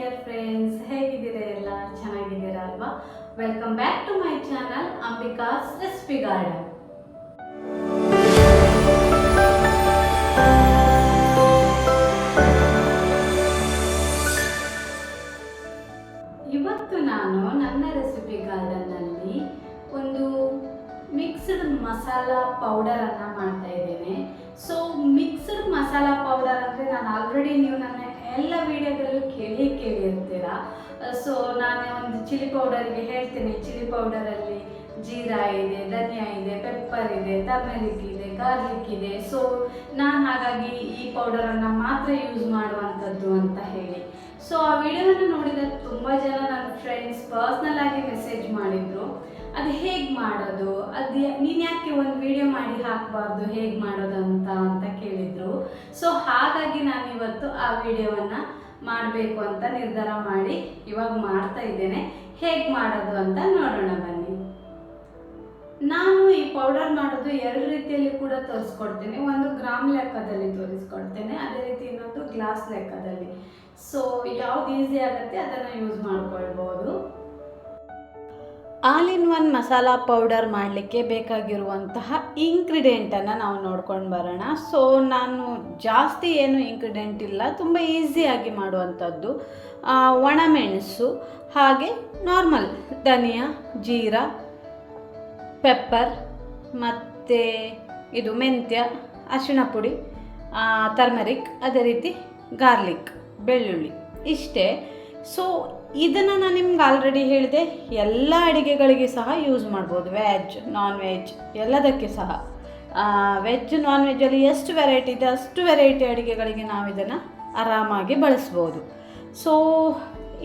Dear friends ಹೇಗಿದ್ದೀರಾ ಎಲ್ಲ? ಚೆನ್ನಾಗಿದ್ದೀರಾ ಅಲ್ವಾ? Welcome back to my channel Ambika's recipe garden ಇವತ್ತು ನಾನು ನನ್ನ ರೆಸಿಪಿ ಗಾರ್ಡನ್ನಲ್ಲಿ ಒಂದು ಮಿಕ್ಸ್ಡ್ ಮಸಾಲ ಪೌಡರನ್ನು ಮಾಡ್ತಾ ಇದ್ದೇನೆ. ಸೊ ಮಿಕ್ಸ್ಡ್ ಮಸಾಲ ಪೌಡರ್ ಅಂದರೆ ನಾನು ಆಲ್ರೆಡಿ ನೀವು ನನ್ನ ಎಲ್ಲ ವಿಡಿಯೋದಲ್ಲೂ ಕೇಳಿ ಕೇಳಿ ಅಂತೀರಾ? ಸೊ ನಾನು ಒಂದು ಚಿಲ್ಲಿ ಪೌಡರ್ಗೆ ಹೇಳ್ತೀನಿ. ಚಿಲ್ಲಿ ಪೌಡರಲ್ಲಿ ಜೀರಾ ಇದೆ, ಧನಿಯಾ ಇದೆ ಪೆಪ್ಪರ್ ಇದೆ ಟರ್ಮರಿಕ್ ಇದೆ ಗಾರ್ಲಿಕ್ ಇದೆ. ಸೊ ನಾನು ಹಾಗಾಗಿ ಈ ಪೌಡರನ್ನು ಮಾತ್ರ ಯೂಸ್ ಮಾಡುವಂಥದ್ದು ಅಂತ ಹೇಳಿ. ಸೊ ಆ ವಿಡಿಯೋವನ್ನು ನೋಡಿದ ತುಂಬ ಜನ ನನ್ನ ಫ್ರೆಂಡ್ಸ್ ಪರ್ಸ್ನಲ್ ಆಗಿ ಮೆಸೇಜ್ ಮಾಡಿದ್ರು. ಅದು ಹೇಗೆ ಮಾಡೋದು? ಅದು ನೀನು ಯಾಕೆ ಒಂದು ವಿಡಿಯೋ ಮಾಡಿ ಹಾಕಬಾರ್ದು, ಹೇಗೆ ಮಾಡೋದು ಅಂತ ಅಂತ ಕೇಳಿದ್ರು. ಸೊ ಹಾಗಾಗಿ ನಾನು ಇವತ್ತು ಆ ವಿಡಿಯೋವನ್ನು ಮಾಡಬೇಕು ಅಂತ ನಿರ್ಧಾರ ಮಾಡಿ ಇವಾಗ ಮಾಡ್ತಾ ಇದ್ದೇನೆ. ಹೇಗೆ ಮಾಡೋದು ಅಂತ ನೋಡೋಣ ಬನ್ನಿ. ನಾನು ಈ ಪೌಡರ್ ಮಾಡೋದು ಎರಡು ರೀತಿಯಲ್ಲಿ ಕೂಡ ತೋರಿಸ್ಕೊಡ್ತೇನೆ. ಒಂದು ಗ್ರಾಮ್ ಲೆಕ್ಕದಲ್ಲಿ ತೋರಿಸ್ಕೊಡ್ತೇನೆ, ಅದೇ ರೀತಿ ಇನ್ನೊಂದು ಗ್ಲಾಸ್ ಲೆಕ್ಕದಲ್ಲಿ. ಸೊ ಯಾವ್ದು ಈಸಿ ಆಗುತ್ತೆ ಅದನ್ನು ಯೂಸ್ ಮಾಡ್ಕೊಳ್ಬೋದು. All in one masala powder ಮಾಡಲಿಕ್ಕೆ ಬೇಕಾಗಿರುವಂತಹ ಇಂಗ್ರೀಡಿಯೆಂಟನ್ನು ನಾವು ನೋಡ್ಕೊಂಡು ಬರೋಣ. ಸೊ ನಾನು ಜಾಸ್ತಿ ಏನು ಇಂಗ್ರೀಡಿಯೆಂಟ್ ಇಲ್ಲ. ತುಂಬ ಈಸಿಯಾಗಿ ಮಾಡುವಂಥದ್ದು ಒಣ ಒಣಮೆಣಸು, ಹಾಗೆ ನಾರ್ಮಲ್ ಧನಿಯಾ, ಜೀರಾ ಪೆಪ್ಪರ್ ಮತ್ತು ಇದು ಮೆಂತ್ಯ, ಅರಿಶಿಣ ಪುಡಿ ಟರ್ಮರಿಕ್ ಅದೇ ರೀತಿ ಗಾರ್ಲಿಕ್ ಬೆಳ್ಳುಳ್ಳಿ. ಇಷ್ಟೇ. ಸೊ ಇದನ್ನು ನಾನು ನಿಮ್ಗೆ ಆಲ್ರೆಡಿ ಹೇಳಿದೆ. ಎಲ್ಲ ಅಡುಗೆಗಳಿಗೆ ಸಹ ಯೂಸ್ ಮಾಡ್ಬೋದು. ವೆಜ್ ನಾನ್ ವೆಜ್ ಎಲ್ಲದಕ್ಕೆ ಸಹ. ವೆಜ್ ನಾನ್ ವೆಜ್ಜಲ್ಲಿ ಎಷ್ಟು ವೆರೈಟಿ ಇದೆ, ಅಷ್ಟು ವೆರೈಟಿ ಅಡುಗೆಗಳಿಗೆ ನಾವು ಇದನ್ನು ಆರಾಮಾಗಿ ಬಳಸ್ಬೋದು. ಸೊ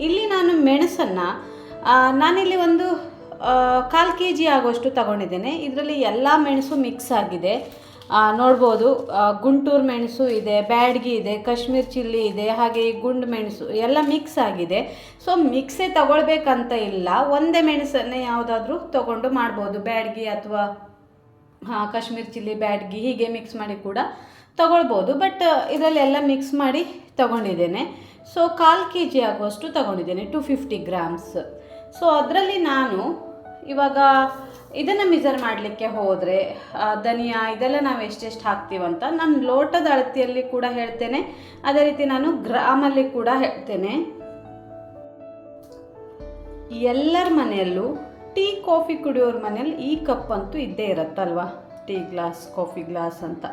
ಇಲ್ಲಿ ನಾನು ಮೆಣಸನ್ನು ನಾನಿಲ್ಲಿ ಒಂದು ಕಾಲು ಕೆ ಜಿ ಆಗುವಷ್ಟು ತಗೊಂಡಿದ್ದೇನೆ. ಇದರಲ್ಲಿ ಎಲ್ಲ ಮೆಣಸು ಮಿಕ್ಸ್ ಆಗಿದೆ. ನೋಡ್ಬೋದು. ಗುಂಟೂರು ಮೆಣಸು ಇದೆ, ಬ್ಯಾಡ್ಗಿ ಇದೆ, ಕಾಶ್ಮೀರ್ ಚಿಲ್ಲಿ ಇದೆ, ಹಾಗೆ ಈ ಗುಂಡು ಮೆಣಸು ಎಲ್ಲ ಮಿಕ್ಸ್ ಆಗಿದೆ. ಸೊ ಮಿಕ್ಸೇ ತಗೊಳ್ಬೇಕಂತ ಇಲ್ಲ. ಒಂದೇ ಮೆಣಸನ್ನೇ ಯಾವುದಾದ್ರೂ ತಗೊಂಡು ಮಾಡ್ಬೋದು. ಬ್ಯಾಡ್ಗಿ ಅಥವಾ ಕಾಶ್ಮೀರ್ ಚಿಲ್ಲಿ, ಬ್ಯಾಡ್ಗಿ ಹೀಗೆ ಮಿಕ್ಸ್ ಮಾಡಿ ಕೂಡ ತಗೊಳ್ಬೋದು. ಬಟ್ ಇದರಲ್ಲಿ ಎಲ್ಲ ಮಿಕ್ಸ್ ಮಾಡಿ ತಗೊಂಡಿದ್ದೇನೆ. ಸೊ ಕಾಲು ಕೆ ಜಿ ಆಗುವಷ್ಟು ತಗೊಂಡಿದ್ದೇನೆ ಟು ಫಿಫ್ಟಿ ಗ್ರಾಮ್ಸ್ ಸೊ ಅದರಲ್ಲಿ ನಾನು ಇವಾಗ ಇದನ್ನು ಮಿಸರ್ ಮಾಡಲಿಕ್ಕೆ ಹೋದರೆ ಧನಿಯಾ, ಇದೆಲ್ಲ ನಾವು ಎಷ್ಟೆಷ್ಟು ಹಾಕ್ತೀವಂತ ನಾನು ಲೋಟದ ಅಳತಿಯಲ್ಲಿ ಕೂಡ ಹೇಳ್ತೇನೆ. ಅದೇ ರೀತಿ ನಾನು ಗ್ರಾಮಲ್ಲಿ ಕೂಡ ಹೇಳ್ತೇನೆ. ಎಲ್ಲರ ಮನೆಯಲ್ಲೂ ಟೀ, ಕಾಫಿ ಕುಡಿಯೋರ ಮನೆಯಲ್ಲಿ ಈ ಕಪ್ ಅಂತೂ ಇದ್ದೇ ಇರುತ್ತಲ್ವಾ? ಟೀ ಗ್ಲಾಸ್, ಕಾಫಿ ಗ್ಲಾಸ್ ಅಂತ.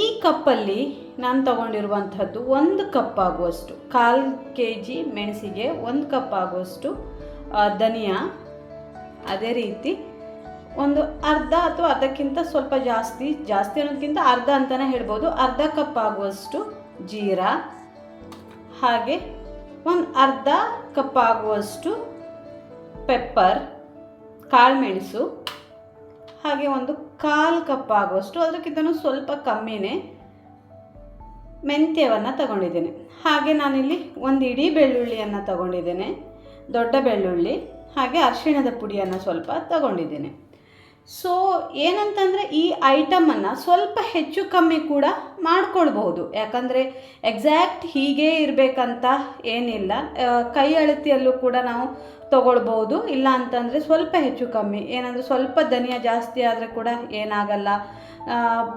ಈ ಕಪ್ಪಲ್ಲಿ ನಾನು ತಗೊಂಡಿರುವಂಥದ್ದು ಒಂದು ಕಪ್ ಆಗುವಷ್ಟು, ಕಾಲು ಕೆ ಜಿ ಮೆಣಸಿಗೆ ಒಂದು ಕಪ್ ಆಗುವಷ್ಟು ಧನಿಯಾ ಅದೇ ರೀತಿ ಒಂದು ಅರ್ಧ ಅಥವಾ ಅದಕ್ಕಿಂತ ಸ್ವಲ್ಪ ಜಾಸ್ತಿ ಜಾಸ್ತಿ ಅನ್ನೋದಕ್ಕಿಂತ ಅರ್ಧ ಅಂತಲೇ ಹೇಳ್ಬೋದು. ಅರ್ಧ ಕಪ್ ಆಗುವಷ್ಟು ಜೀರಾ, ಹಾಗೆ ಒಂದು ಅರ್ಧ ಕಪ್ ಆಗುವಷ್ಟು ಪೆಪ್ಪರ್, ಕಾಳುಮೆಣಸು, ಹಾಗೆ ಒಂದು ಕಾಲು ಕಪ್ ಆಗುವಷ್ಟು ಅದಕ್ಕಿಂತಲೂ ಸ್ವಲ್ಪ ಕಮ್ಮಿನೇ ಮೆಂತ್ಯವನ್ನು ತಗೊಂಡಿದ್ದೇನೆ. ಹಾಗೆ ನಾನಿಲ್ಲಿ ಒಂದು ಇಡೀ ಬೆಳ್ಳುಳ್ಳಿಯನ್ನು ತಗೊಂಡಿದ್ದೇನೆ. ದೊಡ್ಡ ಬೆಳ್ಳುಳ್ಳಿ. ಹಾಗೆ ಅರಿಶಿಣದ ಪುಡಿಯನ್ನು ಸ್ವಲ್ಪ ತಗೊಂಡಿದ್ದೇನೆ. ಸೊ ಏನಂತಂದರೆ ಈ ಐಟಮನ್ನು ಸ್ವಲ್ಪ ಹೆಚ್ಚು ಕಮ್ಮಿ ಕೂಡ ಮಾಡ್ಕೊಳ್ಬಹುದು. ಯಾಕಂದರೆ ಎಕ್ಸಾಕ್ಟ್ ಹೀಗೇ ಇರಬೇಕಂತ ಏನಿಲ್ಲ. ಕೈ ಅಳತಿಯಲ್ಲೂ ಕೂಡ ನಾವು ತಗೊಳ್ಬೋದು ಇಲ್ಲ ಅಂತಂದರೆ ಸ್ವಲ್ಪ ಹೆಚ್ಚು ಕಮ್ಮಿ. ಏನಂದರೆ ಸ್ವಲ್ಪ ಧನಿಯಾ ಜಾಸ್ತಿ ಆದರೆ ಕೂಡ ಏನಾಗಲ್ಲ.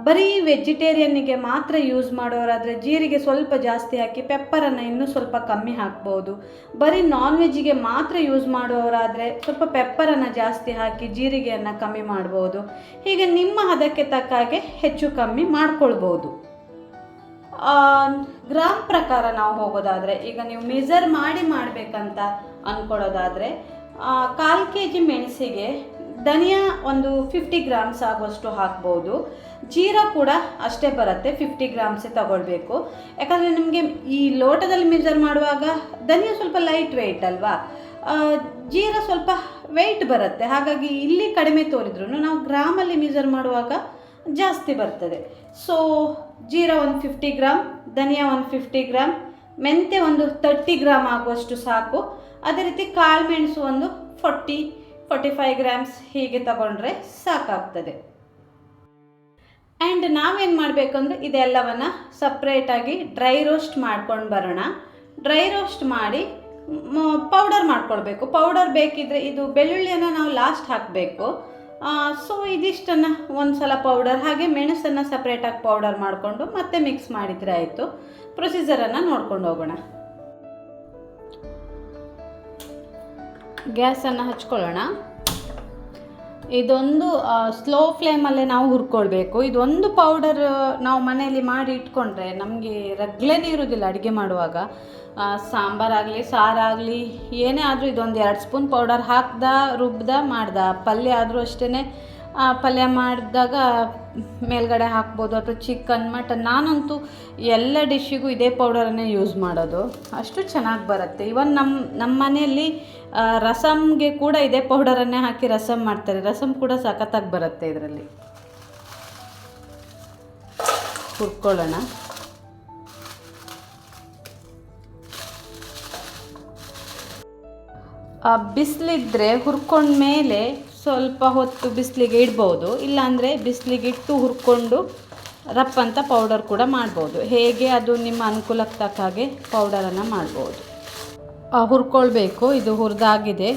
ಬರೀ ವೆಜಿಟೇರಿಯನ್ನಿಗೆ ಮಾತ್ರ ಯೂಸ್ ಮಾಡೋರಾದರೆ ಜೀರಿಗೆ ಸ್ವಲ್ಪ ಜಾಸ್ತಿ ಹಾಕಿ ಪೆಪ್ಪರನ್ನು ಇನ್ನೂ ಸ್ವಲ್ಪ ಕಮ್ಮಿ ಹಾಕ್ಬೋದು. ಬರೀ ನಾನ್ ವೆಜ್ಜಿಗೆ ಮಾತ್ರ ಯೂಸ್ ಮಾಡೋರಾದರೆ ಸ್ವಲ್ಪ ಪೆಪ್ಪರನ್ನು ಜಾಸ್ತಿ ಹಾಕಿ ಜೀರಿಗೆಯನ್ನು ಕಮ್ಮಿ ಮಾಡ್ಬೋದು. ಹೀಗೆ ನಿಮ್ಮ ಹದಕ್ಕೆ ತಕ್ಕ ಹಾಗೆ ಹೆಚ್ಚು ಕಮ್ಮಿ ಮಾಡ್ಕೊಳ್ಬೋದು. ಗ್ರಾಮ್ ಪ್ರಕಾರ ನಾವು ಹೋಗೋದಾದರೆ ಈಗ ನೀವು ಮೆಜರ್ ಮಾಡಿ ಮಾಡಬೇಕಂತ ಅಂದ್ಕೊಳ್ಳೋದಾದರೆ ಕಾಲು ಕೆ ಜಿ ಮೆಣಸಿಗೆ ಧನಿಯಾ ಒಂದು ಫಿಫ್ಟಿ ಗ್ರಾಮ್ಸ್ ಆಗುವಷ್ಟು ಹಾಕ್ಬೋದು. ಜೀರಾ ಕೂಡ ಅಷ್ಟೇ ಬರುತ್ತೆ ಫಿಫ್ಟಿ ಗ್ರಾಮ್ಸೇ ತಗೊಳ್ಬೇಕು. ಯಾಕಂದರೆ ನಿಮಗೆ ಈ ಲೋಟದಲ್ಲಿ ಮೆಜರ್ ಮಾಡುವಾಗ ಧನಿಯಾ ಸ್ವಲ್ಪ ಲೈಟ್ ವೆಯ್ಟ್ ಅಲ್ವಾ? ಜೀರ ಸ್ವಲ್ಪ ವೆಯ್ಟ್ ಬರುತ್ತೆ. ಹಾಗಾಗಿ ಇಲ್ಲಿ ಕಡಿಮೆ ತೋರಿದ್ರು ನಾವು ಗ್ರಾಮಲ್ಲಿ ಮೆಜರ್ ಮಾಡುವಾಗ ಜಾಸ್ತಿ ಬರ್ತದೆ. ಸೊ ಜೀರಾ ಒಂದು ಫಿಫ್ಟಿ ಗ್ರಾಮ್, ಧನಿಯಾ ಒಂದು ಫಿಫ್ಟಿ ಗ್ರಾಮ್, ಮೆಂತ್ಯ ಒಂದು ತರ್ಟಿ ಗ್ರಾಮ್ ಆಗುವಷ್ಟು ಸಾಕು. ಅದೇ ರೀತಿ ಕಾಳುಮೆಣಸು ಒಂದು ಫೋರ್ಟಿ ಫೋರ್ಟಿ ಫೈವ್ ಗ್ರಾಮ್ಸ್ ಹೀಗೆ ತಗೊಂಡ್ರೆ ಸಾಕಾಗ್ತದೆ. ಆ್ಯಂಡ್ ನಾವೇನು ಮಾಡಬೇಕಂದ್ರೆ ಇದೆಲ್ಲವನ್ನು ಸಪ್ರೇಟಾಗಿ ಡ್ರೈ ರೋಸ್ಟ್ ಮಾಡ್ಕೊಂಡು ಬರೋಣ. ಡ್ರೈ ರೋಸ್ಟ್ ಮಾಡಿ ಪೌಡರ್ ಮಾಡ್ಕೊಳ್ಬೇಕು. ಪೌಡರ್ ಬೇಕಿದ್ರೆ ಇದು ಬೆಳ್ಳುಳ್ಳಿಯನ್ನು ನಾವು ಲಾಸ್ಟ್ ಹಾಕಬೇಕು. ಸೊ ಇದಿಷ್ಟನ್ನು ಒಂದು ಸಲ ಪೌಡರ್ ಹಾಗೆ ಮೆಣಸನ್ನು ಸಪ್ರೇಟಾಗಿ ಪೌಡರ್ ಮಾಡಿಕೊಂಡು ಮತ್ತೆ ಮಿಕ್ಸ್ ಮಾಡಿದರೆ ಆಯಿತು. ಪ್ರೊಸೀಜರನ್ನು ನೋಡ್ಕೊಂಡು ಹೋಗೋಣ. ಗ್ಯಾಸನ್ನು ಹಚ್ಕೊಳ್ಳೋಣ. ಇದೊಂದು ಸ್ಲೋ ಫ್ಲೇಮಲ್ಲೇ ನಾವು ಹುರ್ಕೊಳ್ಬೇಕು. ಇದೊಂದು ಪೌಡರ್ ನಾವು ಮನೆಯಲ್ಲಿ ಮಾಡಿ ಇಟ್ಕೊಂಡ್ರೆ ನಮಗೆ ರಗ್ಲೇನೇ ಇರೋದಿಲ್ಲ ಅಡುಗೆ ಮಾಡುವಾಗ. ಸಾಂಬಾರಾಗಲಿ ಸಾರಾಗಲಿ ಏನೇ ಆದರೂ ಇದೊಂದು ಎರಡು ಸ್ಪೂನ್ ಪೌಡರ್ ಹಾಕ್ದ, ರುಬ್ದ, ಮಾಡ್ದ. ಪಲ್ಯ ಆದರೂ ಅಷ್ಟೇ ಪಲ್ಯ ಮಾಡಿದಾಗ ಮೇಲ್ಗಡೆ ಹಾಕ್ಬೋದು, ಅಥವಾ ಚಿಕನ್ ಮಟನ್ ನಾನಂತೂ ಎಲ್ಲ ಡಿಶ್ಶಿಗೂ ಇದೇ ಪೌಡರನ್ನೇ ಯೂಸ್ ಮಾಡೋದು. ಅಷ್ಟು ಚೆನ್ನಾಗಿ ಬರುತ್ತೆ. ಇವನ್ ನಮ್ಮ ನಮ್ಮ ಮನೆಯಲ್ಲಿ ರಸಮ್ಗೆ ಕೂಡ ಇದೇ ಪೌಡರನ್ನೇ ಹಾಕಿ ರಸಮ್ ಮಾಡ್ತಾರೆ. ರಸಮ್ ಕೂಡ ಸಖತ್ತಾಗಿ ಬರುತ್ತೆ ಇದರಲ್ಲಿ. ಹುರ್ಕೊಳ್ಳೋಣ. ಬಿಸಿಲಿದ್ರೆ ಹುರ್ಕೊಂಡ್ಮೇಲೆ ಸ್ವಲ್ಪ ಹೊತ್ತು ಬಿಸಿಲಿಗೆ ಇಡ್ಬೋದು, ಇಲ್ಲಾಂದರೆ ಬಿಸಿಲಿಗೆ ಇಟ್ಟು ಹುರ್ಕೊಂಡು ರಪ್ ಅಂತ ಪೌಡರ್ ಕೂಡ ಮಾಡ್ಬೋದು. ಹೇಗೆ ಅದು ನಿಮ್ಮ ಅನುಕೂಲಕ್ಕೆ ತಕ್ಕ ಹಾಗೆ ಪೌಡರನ್ನು ಮಾಡ್ಬೋದು. ಹುರ್ಕೊಳ್ಬೇಕು, ಇದು ಹುರಿದಾಗಿದೆ.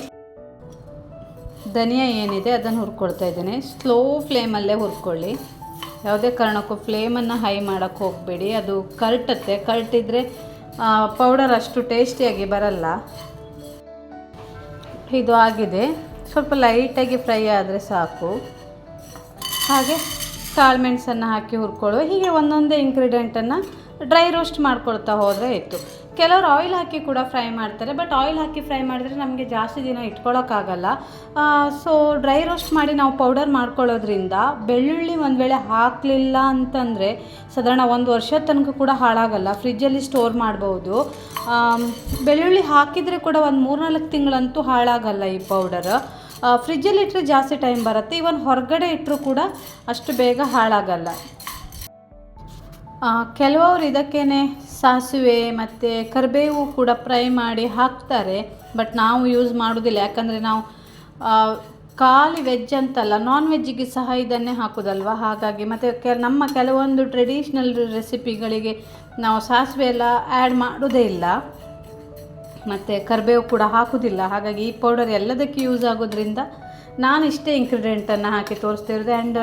ಧನಿಯಾ ಏನಿದೆ ಅದನ್ನು ಹುರ್ಕೊಳ್ತಾ ಇದ್ದೇನೆ. ಸ್ಲೋ ಫ್ಲೇಮಲ್ಲೇ ಹುರ್ಕೊಳ್ಳಿ. ಯಾವುದೇ ಕಾರಣಕ್ಕೂ ಫ್ಲೇಮನ್ನು ಹೈ ಮಾಡೋಕ್ಕೆ ಹೋಗಬೇಡಿ. ಅದು ಕರ್ಟತ್ತೆ. ಕರ್ಟಿದ್ರೆ ಪೌಡರ್ ಅಷ್ಟು ಟೇಸ್ಟಿಯಾಗಿ ಬರಲ್ಲ. ಇದು ಆಗಿದೆ. ಸ್ವಲ್ಪ ಲೈಟಾಗಿ ಫ್ರೈ ಆದರೆ ಸಾಕು. ಹಾಗೆ ಕಾಳುಮೆಣಸನ್ನು ಹಾಕಿ ಹುರ್ಕೊಳ್ಳುವ. ಹೀಗೆ ಒಂದೊಂದೇ ಇಂಗ್ರೀಡಿಯೆಂಟನ್ನು ಡ್ರೈ ರೋಸ್ಟ್ ಮಾಡ್ಕೊಳ್ತಾ ಹೋದರೆ ಇತ್ತು ಕೆಲವರು ಆಯಿಲ್ ಹಾಕಿ ಕೂಡ ಫ್ರೈ ಮಾಡ್ತಾರೆ ಬಟ್ ಆಯಿಲ್ ಹಾಕಿ ಫ್ರೈ ಮಾಡಿದರೆ ನಮಗೆ ಜಾಸ್ತಿ ದಿನ ಇಟ್ಕೊಳ್ಳೋಕ್ಕಾಗಲ್ಲ ಸೊ ಡ್ರೈ ರೋಸ್ಟ್ ಮಾಡಿ ನಾವು ಪೌಡರ್ ಮಾಡ್ಕೊಳ್ಳೋದ್ರಿಂದ ಬೆಳ್ಳುಳ್ಳಿ ಒಂದು ವೇಳೆ ಹಾಕಲಿಲ್ಲ ಅಂತಂದರೆ ಸಾಧಾರಣ ಒಂದು ವರ್ಷದ ತನಕ ಕೂಡ ಹಾಳಾಗಲ್ಲ. ಫ್ರಿಜ್ಜಲ್ಲಿ ಸ್ಟೋರ್ ಮಾಡ್ಬೋದು. ಬೆಳ್ಳುಳ್ಳಿ ಹಾಕಿದರೆ ಕೂಡ ಒಂದು ಮೂರ್ನಾಲ್ಕು ತಿಂಗಳಂತೂ ಹಾಳಾಗಲ್ಲ ಈ ಪೌಡರ್ ಫ್ರಿಜ್ಜಲ್ಲಿ ಇಟ್ಟರೆ ಜಾಸ್ತಿ ಟೈಮ್ ಬರುತ್ತೆ. ಇವನ್ ಹೊರಗಡೆ ಇಟ್ಟರೂ ಕೂಡ ಅಷ್ಟು ಬೇಗ ಹಾಳಾಗಲ್ಲ. ಕೆಲವರು ಇದಕ್ಕೇ ಸಾಸಿವೆ ಮತ್ತು ಕರಿಬೇವು ಕೂಡ ಫ್ರೈ ಮಾಡಿ ಹಾಕ್ತಾರೆ. ಬಟ್ ನಾವು ಯೂಸ್ ಮಾಡೋದಿಲ್ಲ. ಯಾಕಂದರೆ ನಾವು ಖಾಲಿ ವೆಜ್ ಅಂತಲ್ಲ ನಾನ್ ವೆಜ್ಜಿಗೆ ಸಹ ಇದನ್ನೇ ಹಾಕೋದಲ್ವ? ಹಾಗಾಗಿ ಮತ್ತು ಕೆ ನಮ್ಮ ಕೆಲವೊಂದು ಟ್ರೆಡಿಷ್ನಲ್ ರೆಸಿಪಿಗಳಿಗೆ ನಾವು ಸಾಸಿವೆ ಎಲ್ಲ ಆ್ಯಡ್ ಮಾಡೋದೇ ಇಲ್ಲ. ಮತ್ತು ಕರಿಬೇವು ಕೂಡ ಹಾಕೋದಿಲ್ಲ. ಹಾಗಾಗಿ ಈ ಪೌಡರ್ ಎಲ್ಲದಕ್ಕೆ ಯೂಸ್ ಆಗೋದ್ರಿಂದ ನಾನು ಇಷ್ಟೇ ಇಂಗ್ರೀಡಿಯೆಂಟನ್ನು ಹಾಕಿ ತೋರಿಸ್ತಾ ಇರೋದು. ಆ್ಯಂಡ್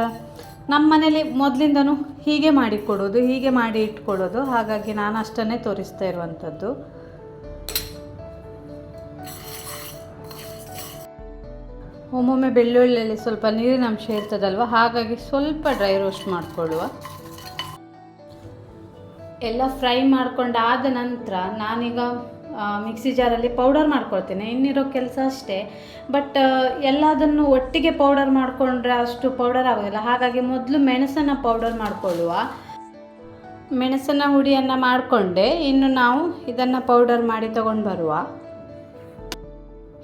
ನಮ್ಮ ಮನೇಲಿ ಮೊದಲಿಂದನೂ ಹೀಗೆ ಮಾಡಿ ಕೊಡೋದು, ಹೀಗೆ ಮಾಡಿ ಇಟ್ಕೊಡೋದು. ಹಾಗಾಗಿ ನಾನು ಅಷ್ಟನ್ನೇ ತೋರಿಸ್ತಾ ಇರುವಂಥದ್ದು ಒಮ್ಮೊಮ್ಮೆ ಬೆಳ್ಳುಳ್ಳಿಯಲ್ಲಿ ಸ್ವಲ್ಪ ನೀರಿನ ಅಂಶ ಇರ್ತದಲ್ವ? ಹಾಗಾಗಿ ಸ್ವಲ್ಪ ಡ್ರೈ ರೋಸ್ಟ್ ಮಾಡಿಕೊಳ್ಳುವ. ಎಲ್ಲ ಫ್ರೈ ಮಾಡ್ಕೊಂಡಾದ ನಂತರ ನಾನೀಗ ಮಿಕ್ಸಿ ಜಾರಲ್ಲಿ ಪೌಡರ್ ಮಾಡ್ಕೊಳ್ತೇನೆ. ಇನ್ನಿರೋ ಕೆಲಸ ಅಷ್ಟೇ. ಬಟ್ ಎಲ್ಲದನ್ನು ಒಟ್ಟಿಗೆ ಪೌಡರ್ ಮಾಡಿಕೊಂಡ್ರೆ ಅಷ್ಟು ಪೌಡರ್ ಆಗೋದಿಲ್ಲ. ಹಾಗಾಗಿ ಮೊದಲು ಮೆಣಸನ್ನು ಪೌಡರ್ ಮಾಡಿಕೊಳ್ಳುವ. ಮೆಣಸನ್ನು ಹುಡಿಯನ್ನು ಮಾಡಿಕೊಂಡೆ. ಇನ್ನು ನಾವು ಇದನ್ನು ಪೌಡರ್ ಮಾಡಿ ತಗೊಂಡು ಬರುವ.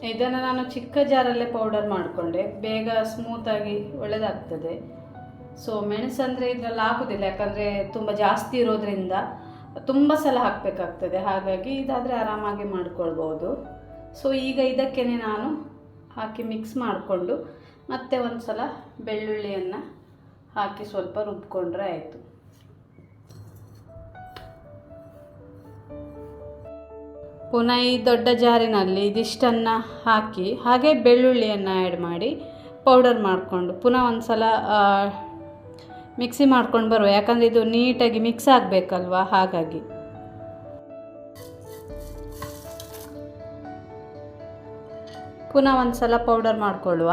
ಇದನ್ನು ನಾನು ಚಿಕ್ಕ ಜಾರಲ್ಲೇ ಪೌಡರ್ ಮಾಡಿಕೊಂಡೆ. ಬೇಗ ಸ್ಮೂತಾಗಿ ಒಳ್ಳೆಯದಾಗ್ತದೆ ಸೊ ಮೆಣಸಂದರೆ ಇದರಲ್ಲಿ ಹಾಕೋದಿಲ್ಲ. ಯಾಕಂದರೆ ತುಂಬ ಜಾಸ್ತಿ ಇರೋದ್ರಿಂದ ತುಂಬ ಸಲ ಹಾಕಬೇಕಾಗ್ತದೆ. ಹಾಗಾಗಿ ಇದಾದರೆ ಆರಾಮಾಗಿ ಮಾಡ್ಕೊಳ್ಬೋದು ಸೊ ಈಗ ಇದಕ್ಕೇ ನಾನು ಹಾಕಿ ಮಿಕ್ಸ್ ಮಾಡಿಕೊಂಡು ಮತ್ತೆ ಒಂದು ಸಲ ಬೆಳ್ಳುಳ್ಳಿಯನ್ನು ಹಾಕಿ ಸ್ವಲ್ಪ ರುಬ್ಕೊಂಡ್ರೆ ಆಯಿತು. ಪುನಃ ಈ ದೊಡ್ಡ ಜಾರಿನಲ್ಲಿ ಇದಿಷ್ಟನ್ನು ಹಾಕಿ ಹಾಗೆ ಬೆಳ್ಳುಳ್ಳಿಯನ್ನು ಆ್ಯಡ್ ಮಾಡಿ ಪೌಡರ್ ಮಾಡಿಕೊಂಡು ಪುನಃ ಒಂದು ಸಲ ಮಿಕ್ಸಿ ಮಾಡ್ಕೊಂಡು ಬರುವ, ಯಾಕಂದರೆ ಇದು ನೀಟಾಗಿ ಮಿಕ್ಸ್ ಆಗಬೇಕಲ್ವ? ಹಾಗಾಗಿ. ಪುನಃ ಒಂದು ಸಲ ಪೌಡರ್ ಮಾಡಿಕೊಳ್ಳುವ.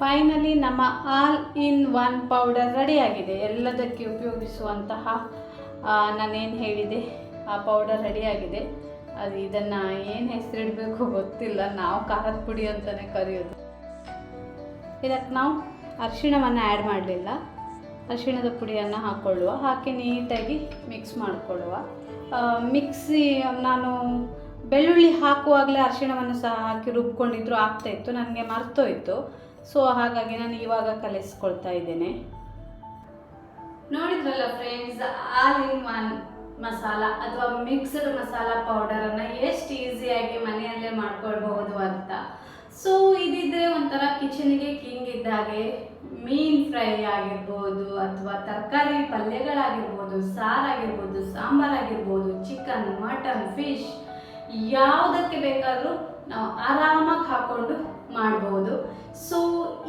ಫೈನಲಿ ನಮ್ಮ ಆಲ್ ಇನ್ ಒನ್ ಪೌಡರ್ ರೆಡಿಯಾಗಿದೆ ಎಲ್ಲದಕ್ಕೆ ಉಪಯೋಗಿಸುವಂತಹ ನಾನೇನು ಹೇಳಿದೆ? ಆ ಪೌಡರ್ ರೆಡಿಯಾಗಿದೆ ಅದು ಇದನ್ನು ಏನು ಹೆಸರಿಡಬೇಕು ಗೊತ್ತಿಲ್ಲ. ನಾವು ಖಾರದ ಪುಡಿ ಅಂತಲೇ ಕರೆಯೋದು. ಇದಕ್ಕೆ ನಾವು ಅರಿಶಿಣವನ್ನು ಆ್ಯಡ್ ಮಾಡಲಿಲ್ಲ. ಅರಿಶಿಣದ ಪುಡಿಯನ್ನು ಹಾಕ್ಕೊಳ್ಳುವ ಹಾಕಿ ನೀಟಾಗಿ ಮಿಕ್ಸ್ ಮಾಡಿಕೊಳ್ಳುವ. ಮಿಕ್ಸಿ ನಾನು ಬೆಳ್ಳುಳ್ಳಿ ಹಾಕುವಾಗಲೇ ಅರಿಶಿಣವನ್ನು ಸಹ ಹಾಕಿ ರುಬ್ಕೊಂಡಿದ್ರು ಆಗ್ತಾಯಿತ್ತು ನನಗೆ ಮರ್ತೋಯ್ತು. ಸೊ ಹಾಗಾಗಿ ನಾನು ಇವಾಗ ಕಲಿಸ್ಕೊಳ್ತಾ ಇದ್ದೇನೆ. ನೋಡಿದ್ರಲ್ಲ friends all in one masala ಅಥವಾ ಮಿಕ್ಸ್ಡ್ ಮಸಾಲ ಪೌಡರನ್ನು ಎಷ್ಟು ಈಸಿಯಾಗಿ ಮನೆಯಲ್ಲೇ ಮಾಡ್ಕೊಳ್ಬಹುದು ಅಂತ. ಸೊ ಇದಿದ್ರೆ ಒಂಥರ ಕಿಚನ್ಗೆ ಕಿಂಗ್ ಇದ್ದಾಗೆ ಮೀನ್ ಫ್ರೈ ಆಗಿರ್ಬೋದು ಅಥವಾ ತರಕಾರಿ ಪಲ್ಯಗಳಾಗಿರ್ಬೋದು, ಸಾರಾಗಿರ್ಬೋದು, ಸಾಂಬಾರಾಗಿರ್ಬೋದು ಚಿಕನ್ ಮಟನ್ ಫಿಶ್ ಯಾವುದಕ್ಕೆ ಬೇಕಾದರೂ ನಾವು ಆರಾಮಾಗಿ ಹಾಕ್ಕೊಂಡು ಮಾಡ್ಬೋದು. ಸೊ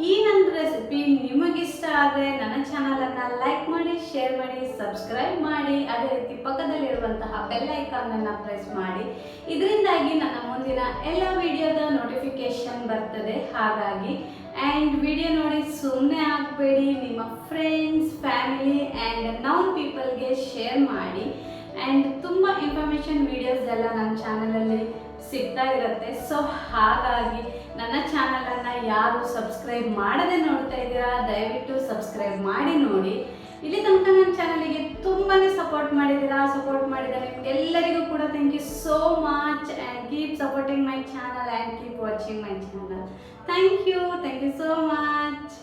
ಈ ನನ್ನ ರೆಸಿಪಿ ನಿಮಗಿಷ್ಟ ಆದರೆ ನನ್ನ ಚಾನಲನ್ನು ಲೈಕ್ ಮಾಡಿ ಶೇರ್ ಮಾಡಿ ಸಬ್ಸ್ಕ್ರೈಬ್ ಮಾಡಿ. ಅದೇ ರೀತಿ ಪಕ್ಕದಲ್ಲಿರುವಂತಹ ಬೆಲ್ ಐಕಾನನ್ನು ಪ್ರೆಸ್ ಮಾಡಿ. ಇದರಿಂದಾಗಿ ನನ್ನ ಮುಂದಿನ ಎಲ್ಲ ವಿಡಿಯೋದ ನೋಟಿಫಿಕೇಶನ್ ಬರ್ತದೆ. ಹಾಗಾಗಿ ಆ್ಯಂಡ್ ವಿಡಿಯೋ ನೋಡಿ ಸುಮ್ಮನೆ ಆಗಬೇಡಿ. ನಿಮ್ಮ ಫ್ರೆಂಡ್ಸ್ ಫ್ಯಾಮಿಲಿ ಆ್ಯಂಡ್ ನೌನ್ ಪೀಪಲ್ಗೆ ಶೇರ್ ಮಾಡಿ. ಆ್ಯಂಡ್ ತುಂಬ ಇನ್ಫಾರ್ಮೇಷನ್ ವೀಡಿಯೋಸ್ ಎಲ್ಲ ನನ್ನ ಚಾನಲಲ್ಲಿ ಸಿಗ್ತಾ ಇರುತ್ತೆ ಸೊ ಹಾಗಾಗಿ ನನ್ನ ಚಾನಲನ್ನು ಯಾರು ಸಬ್ಸ್ಕ್ರೈಬ್ ಮಾಡದೆ ನೋಡ್ತಾ ಇದ್ದೀರಾ, ದಯವಿಟ್ಟು ಸಬ್ಸ್ಕ್ರೈಬ್ ಮಾಡಿ ನೋಡಿ. ಇಲ್ಲಿ ತನಕ ನನ್ನ ಚಾನಲಿಗೆ ತುಂಬಾ ಸಪೋರ್ಟ್ ಮಾಡಿದ್ದೀರಾ ಸಪೋರ್ಟ್ ಮಾಡಿದ ನಿಮ್ಗೆಲ್ಲರಿಗೂ ಕೂಡ thank you so much and keep supporting my channel and keep watching my channel thank you thank you so much